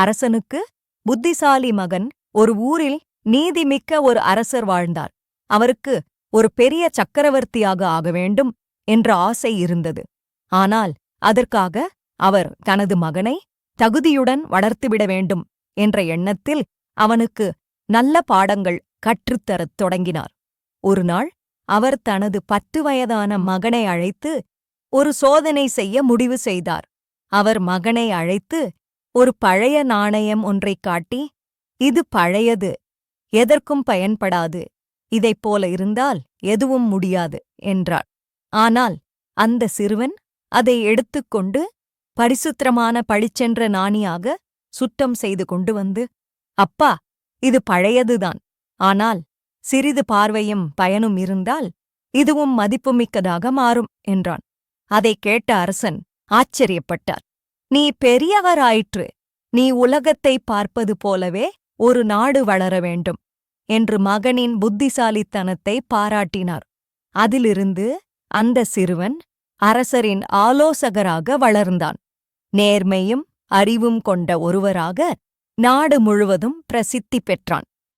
அரசனுக்கு புத்திசாலி மகன் ஒரு ஊரில் நீதிமிக்க ஒரு அரசர் வாழ்ந்தார். அவருக்கு ஒரு பெரிய சக்கரவர்த்தியாக ஆக வேண்டும் என்ற ஆசை இருந்தது. ஆனால் அதற்காக அவர் தனது மகனை தகுதியுடன் வளர்த்துவிட வேண்டும் என்ற எண்ணத்தில் அவனுக்கு நல்ல பாடங்கள் கற்றுத்தரத் தொடங்கினார். ஒருநாள் அவர் தனது பத்து வயதான மகனை அழைத்து ஒரு சோதனை செய்ய முடிவு செய்தார். அவர் மகனை அழைத்து ஒரு பழைய நாணயம் ஒன்றைக் காட்டி இது பழையது எதற்கும் பயன்படாது இதைப் போல இருந்தால் எதுவும் முடியாது என்றாள். ஆனால் அந்த சிறுவன் அதை எடுத்துக்கொண்டு பரிசுத்திரமான பளிச்சென்ற நாணியாக சுத்தம் செய்து கொண்டு வந்து அப்பா இது பழையதுதான். ஆனால் சிறிது பார்வையும் பயனும் இருந்தால் இதுவும் மதிப்புமிக்கதாக மாறும் என்றான். அதைக் கேட்ட அரசன் ஆச்சரியப்பட்டார். நீ பெரியவராயிற்று. நீ உலகத்தை பார்ப்பது போலவே ஒரு நாடு வளர வேண்டும் என்று மகனின் புத்திசாலித்தனத்தை பாராட்டினார். அதிலிருந்து அந்த சிறுவன் அரசரின் ஆலோசகராக வளர்ந்தான். நேர்மையும் அறிவும் கொண்ட ஒருவராக நாடு முழுவதும் பிரசித்தி பெற்றான்.